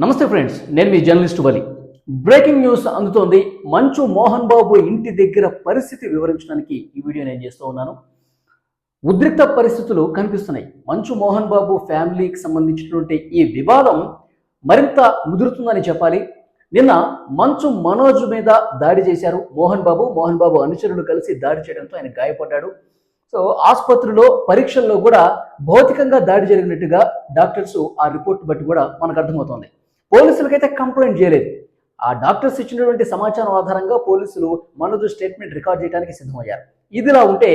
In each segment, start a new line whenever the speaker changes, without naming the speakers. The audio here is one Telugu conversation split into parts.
నమస్తే ఫ్రెండ్స్ నేను మీ జర్నలిస్ట్ వలి. బ్రేకింగ్ న్యూస్ అందుతోంది. మంచు మోహన్ బాబు ఇంటి దగ్గర పరిస్థితి వివరించడానికి ఈ వీడియో నేను చేస్తూ ఉన్నాను. ఉద్రిక్త పరిస్థితులు కనిపిస్తున్నాయి. మంచు మోహన్ బాబు ఫ్యామిలీకి సంబంధించినటువంటి ఈ వివాదం మరింత ముదురుతుందని చెప్పాలి. నిన్న మంచు మనోజ్ మీద దాడి చేశారు మోహన్ బాబు. మోహన్ బాబు అనుచరులు కలిసి దాడి చేయడంతో ఆయన గాయపడ్డాడు. సో ఆసుపత్రిలో పరీక్షల్లో కూడా భౌతికంగా దాడి జరిగినట్టుగా డాక్టర్స్ ఆ రిపోర్ట్ బట్టి కూడా మనకు అర్థమవుతోంది. పోలీసులకైతే కంప్లైంట్ చేయలేదు. ఆ డాక్టర్స్ ఇచ్చినటువంటి సమాచారం ఆధారంగా పోలీసులు మనదు స్టేట్మెంట్ రికార్డ్ చేయడానికి సిద్ధమయ్యారు. ఇదిలా ఉంటే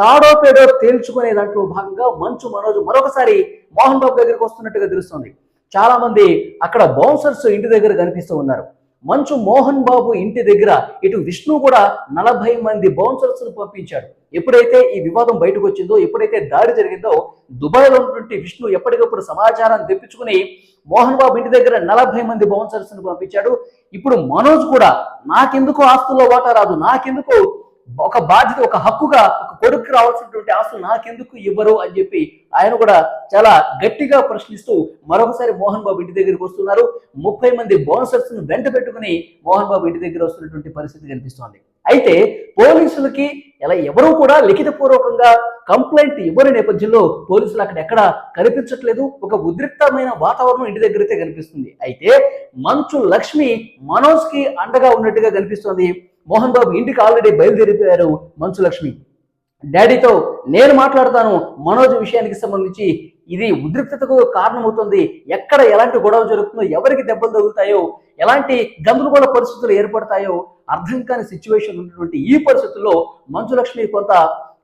తాడో పేడో తేల్చుకునే దాంట్లో భాగంగా మంచు మనోజ్ మరొకసారి మోహన్ బాబు దగ్గరికి వస్తున్నట్టుగా తెలుస్తోంది. చాలా మంది అక్కడ బౌన్సర్స్ ఇంటి దగ్గర కనిపిస్తూ ఉన్నారు. మంచు మోహన్ బాబు ఇంటి దగ్గర ఇటు విష్ణు కూడా నలభై మంది బౌన్సర్స్ను పంపించాడు. ఎప్పుడైతే ఈ వివాదం బయటకు వచ్చిందో ఎప్పుడైతే దాడి జరిగిందో దుబాయ్లో ఉన్నటువంటి విష్ణు ఎప్పటికప్పుడు సమాచారాన్ని తెప్పించుకుని మోహన్ బాబు ఇంటి దగ్గర నలభై మంది బౌన్సర్స్ను పంపించాడు. ఇప్పుడు మనోజ్ కూడా నాకెందుకు ఆస్తుల్లో వాటా రాదు నాకెందుకు ఒక బాధ్యత ఒక హక్కుగా ఒక కొడుకు రావాల్సినటువంటి ఆస్తులు నాకెందుకు ఇవ్వరు అని చెప్పి ఆయన కూడా చాలా గట్టిగా ప్రశ్నిస్తూ మరొకసారి మోహన్ బాబు ఇంటి దగ్గరికి వస్తున్నారు. ముప్పై మంది బౌన్సర్స్ను వెంట పెట్టుకుని మోహన్ బాబు ఇంటి దగ్గర వస్తున్నటువంటి పరిస్థితి కనిపిస్తోంది. అయితే పోలీసులకి ఇలా ఎవరూ కూడా లిఖితపూర్వకంగా కంప్లైంట్ ఇవ్వని నేపథ్యంలో పోలీసులు అక్కడ ఎక్కడ కనిపించట్లేదు. ఒక ఉద్రిక్తమైన వాతావరణం ఇంటి దగ్గరైతే కనిపిస్తుంది. అయితే మంచు లక్ష్మి మనోజ్కి అండగా ఉన్నట్టుగా కనిపిస్తోంది. మోహన్ బాబు ఇంటికి ఆల్రెడీ బయలుదేరిపోయారు మంచులక్ష్మి డాడీతో నేను మాట్లాడతాను మనోజ్ విషయానికి సంబంధించి ఇది ఉద్రిక్తతకు కారణమవుతుంది. ఎక్కడ ఎలాంటి గొడవ జరుగుతుందో ఎవరికి దెబ్బలు తగులుతాయో ఎలాంటి గందరగోళ పరిస్థితులు ఏర్పడతాయో అర్థం కాని సిచ్యువేషన్ ఉన్నటువంటి ఈ పరిస్థితుల్లో మంచులక్ష్మి కొంత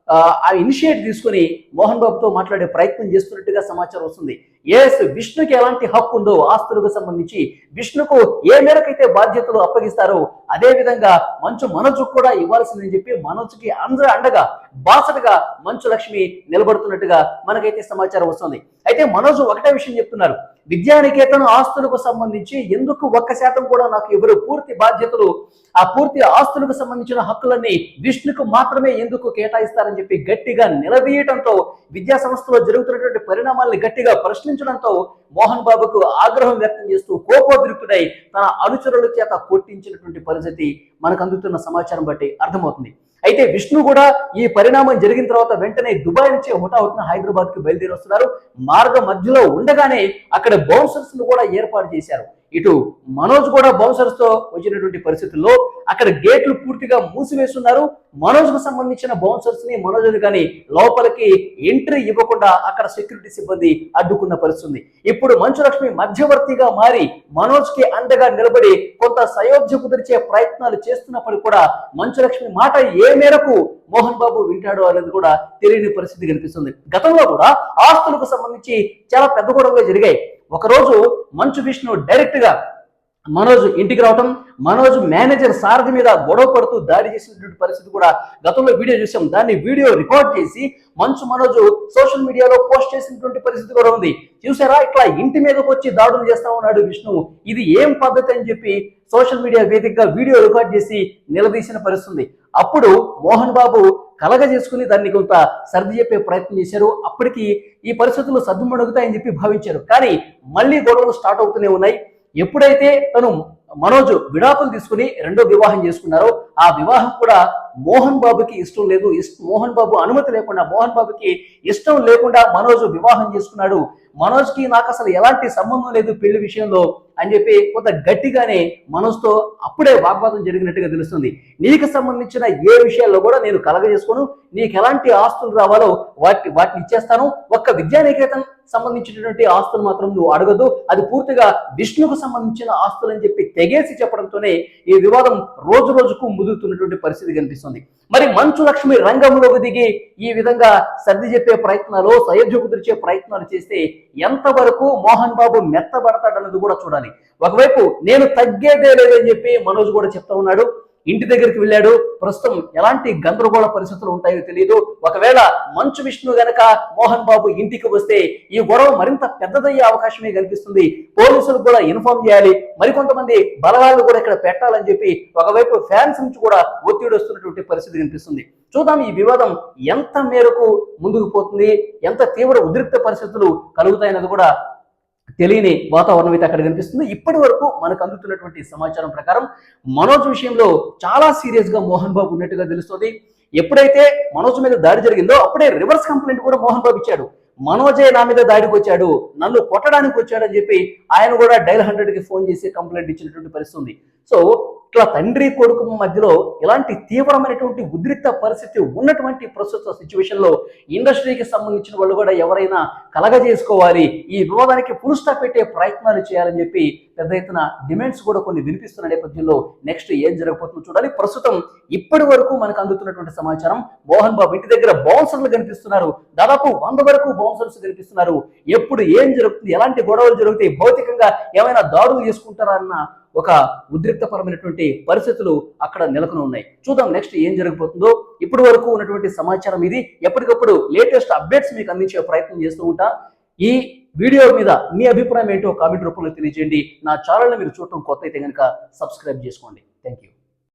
ఆ, ఇనిషియేట్ తీసుకుని మోహన్ బాబుతో మాట్లాడే ప్రయత్నం చేస్తున్నట్టుగా సమాచారం వస్తుంది. ఎస్ విష్ణుకి ఎలాంటి హక్కు ఉందో ఆస్తులకు సంబంధించి విష్ణుకు ఏ మేరకైతే బాధ్యతలు అప్పగిస్తారో అదే విధంగా మంచు మనోజ్ కూడా ఇవ్వాల్సిందని చెప్పి మనోజ్కి అందరూ అండగా బాసటగా మంచు లక్ష్మి నిలబడుతున్నట్టుగా మనకైతే సమాచారం వస్తుంది. అయితే మనోజ్ ఒకటే విషయం చెప్తున్నారు. విద్యానికేతన ఆస్తులకు సంబంధించి ఎందుకు ఒక్క శాతం కూడా నాకు ఎవరు పూర్తి బాధ్యతలు ఆ పూర్తి ఆస్తులకు సంబంధించిన హక్కులన్నీ విష్ణుకు మాత్రమే ఎందుకు కేటాయిస్తారని చెప్పి గట్టిగా నిలదీయటంతో విద్యా సంస్థలో జరుగుతున్నటువంటి పరిణామాల్ని గట్టిగా ప్రశ్నించడంతో మోహన్ బాబుకు ఆగ్రహం వ్యక్తం చేస్తూ కోపోద్రిక్తుడై తన అనుచరుల చేత కొట్టించినటువంటి పరిస్థితి మనకు అందుతున్న సమాచారం బట్టి అర్థమవుతుంది. అయితే విష్ణు కూడా ఈ పరిణామం జరిగిన తర్వాత వెంటనే దుబాయ్ నుంచి హుటాహుటిన హైదరాబాద్కి బయలుదేరి వస్తున్నారు. మార్గ మధ్యలో ఉండగానే అక్కడ బౌన్సర్స్ను కూడా ఏర్పాటు చేశారు. ఇటు మనోజ్ కూడా బౌన్సర్స్తో వచ్చినటువంటి పరిస్థితుల్లో అక్కడ గేట్లు పూర్తిగా మూసివేస్తున్నారు. మనోజ్కు సంబంధించిన బౌన్సర్స్ని మనోజ్ కానీ లోపలికి ఎంట్రీ ఇవ్వకుండా అక్కడ సెక్యూరిటీ సిబ్బంది అడ్డుకున్న పరిస్థితుంది. ఇప్పుడు మంచులక్ష్మి మధ్యవర్తిగా మారి మనోజ్కి అండగా నిలబడి కొంత సయోధ్య కుదిర్చే ప్రయత్నాలు చేస్తున్నప్పుడు కూడా మంచులక్ష్మి మాట ఏ మేరకు మోహన్ బాబు వింటాడు అనేది కూడా తెలియని పరిస్థితి కనిపిస్తుంది. గతంలో కూడా ఆస్తులకు సంబంధించి చాలా పెద్ద గొడవలు జరిగాయి. ఒకరోజు మంచు విష్ణు డైరెక్ట్గా మనోజ్ ఇంటికి రావటం మనోజ్ మేనేజర్ సారథి మీద గొడవ పడుతూ దాడి చేసినటువంటి పరిస్థితి కూడా గతంలో వీడియో చూసాం. దాన్ని వీడియో రికార్డ్ చేసి మంచు మనోజ్ సోషల్ మీడియాలో పోస్ట్ చేసినటువంటి పరిస్థితి కూడా ఉంది. చూసారా? ఇట్లా ఇంటి మీదకి వచ్చి దాడులు చేస్తా ఉన్నాడు విష్ణు. ఇది ఏం పద్ధతి అని చెప్పి సోషల్ మీడియా వేదికగా వీడియో రికార్డ్ చేసి నిలదీసిన పరిస్థితి అప్పుడు మోహన్ బాబు కలగ చేసుకుని దాన్ని కొంత సర్ది చెప్పే ప్రయత్నం చేశారు. అప్పటికి ఈ పరిస్థితులు సర్దుమణుగుతాయని చెప్పి భావించారు. కానీ మళ్ళీ గొడవలు స్టార్ట్ అవుతూనే ఉన్నాయి. ఎప్పుడైతే తను మనోజ్ విడాకులు తీసుకుని రెండో వివాహం చేసుకున్నారో ఆ వివాహం కూడా మోహన్ బాబుకి ఇష్టం లేదు. మోహన్ బాబు అనుమతి లేకుండా మోహన్ బాబుకి ఇష్టం లేకుండా మనోజ్ వివాహం చేసుకున్నాడు. మనోజ్కి నాకు అసలు ఎలాంటి సంబంధం లేదు పెళ్ళి విషయంలో. అని చెప్పి కొంత గట్టిగానే మనసుతో అప్పుడే వాగ్వాదం జరిగినట్టుగా తెలుస్తుంది. నీకు సంబంధించిన ఏ విషయాల్లో కూడా నేను కలగజేసుకోను. నీకు ఎలాంటి ఆస్తులు రావాలో వాటి వాటిని ఇచ్చేస్తాను. ఒక్క విద్యానికేతన్ సంబంధించినటువంటి ఆస్తులు మాత్రం నువ్వు అడగదు అది పూర్తిగా విష్ణుకు సంబంధించిన ఆస్తులు అని చెప్పి తెగేసి చెప్పడంతోనే ఈ వివాదం రోజు రోజుకు ముదురుతున్నటువంటి పరిస్థితి కనిపిస్తుంది. మరి మంచు లక్ష్మి రంగంలోకి దిగి ఈ విధంగా సర్ది చెప్పే ప్రయత్నాలు సయోధ్య కుదిర్చే ప్రయత్నాలు చేస్తే ఎంతవరకు మోహన్ బాబు మెత్తబడతాడన్నది కూడా చూడాలి. ఒకవైపు నేను తగ్గేదే లేదని చెప్పి మనోజ్ కూడా చెప్తా ఉన్నాడు. ఇంటి దగ్గరికి వెళ్ళాడు. ప్రస్తుతం ఎలాంటి గందరగోళ పరిస్థితులు ఉంటాయో తెలియదు ఒకవేళ మంచు విష్ణు గనక మోహన్ బాబు ఇంటికి వస్తే ఈ గొడవ మరింత పెద్దదయ్యే అవకాశమే కనిపిస్తుంది పోలీసులు కూడా ఇన్ఫార్మ్ చేయాలి. మరికొంతమంది బలగాలు కూడా ఇక్కడ పెట్టాలని చెప్పి ఒకవైపు ఫ్యాన్స్ నుంచి కూడా ఒత్తిడి వస్తున్నటువంటి పరిస్థితి కనిపిస్తుంది చూద్దాం ఈ వివాదం ఎంత మేరకు ముందుకు పోతుంది? ఎంత తీవ్ర ఉద్రిక్త పరిస్థితులు కలుగుతాయన్నది కూడా తెలియని వాతావరణం అయితే అక్కడ కనిపిస్తుంది. ఇప్పటి వరకు మనకు అందుతున్నటువంటి సమాచారం ప్రకారం మనోజ్ విషయంలో చాలా సీరియస్గా మోహన్ బాబు ఉన్నట్టుగా తెలుస్తుంది. ఎప్పుడైతే మనోజ్ మీద దాడి జరిగిందో అప్పుడే రివర్స్ కంప్లైంట్ కూడా మోహన్ బాబు ఇచ్చాడు. మనోజే నా మీద దాడికి వచ్చాడు నన్ను కొట్టడానికి వచ్చాడు అని చెప్పి ఆయన కూడా డైల్ హండ్రెడ్కి ఫోన్ చేసి కంప్లైంట్ ఇచ్చినటువంటి పరిస్థితి ఉంది. సో ఇట్లా తండ్రి కొడుకు మధ్యలో ఇలాంటి తీవ్రమైనటువంటి ఉద్రిక్త పరిస్థితి ఉన్నటువంటి ప్రస్తుత సిచ్యువేషన్లో ఇండస్ట్రీకి సంబంధించిన వాళ్ళు కూడా ఎవరైనా కలగజేసుకోవాలి ఈ వివాదానికి పులుస్తా పెట్టే ప్రయత్నాలు చేయాలని చెప్పి పెద్ద ఎత్తున డిమాండ్స్ కూడా కొన్ని వినిపిస్తున్న నేపథ్యంలో నెక్స్ట్ ఏం జరగబోతుందో చూడాలి. ప్రస్తుతం ఇప్పటి వరకు మనకు అందుతున్నటువంటి సమాచారం మోహన్ బాబు ఇంటి దగ్గర బౌన్సర్లు కనిపిస్తున్నారు. దాదాపు వంద వరకు బౌన్సర్స్ కనిపిస్తున్నారు. ఎప్పుడు ఏం జరుగుతుంది ఎలాంటి గొడవలు జరుగుతాయి భౌతికంగా ఏమైనా దాడులు చేసుకుంటారా అన్న ఒక ఉద్రిక్తపరమైనటువంటి పరిస్థితులు అక్కడ నెలకొని ఉన్నాయి. చూద్దాం నెక్స్ట్ ఏం జరగబోతుందో. ఇప్పటి వరకు ఉన్నటువంటి సమాచారం ఇది. ఎప్పటికప్పుడు లేటెస్ట్ అప్డేట్స్ మీకు అందించే ప్రయత్నం చేస్తూ ఉంటా. ఈ వీడియో మీద మీ అభిప్రాయం ఏంటో కామెంట్ రూపంలో తెలియజేయండి. నా ఛానల్ని మీరు చూడటం కొత్త అయితే కనుక సబ్స్క్రైబ్ చేసుకోండి. Thank you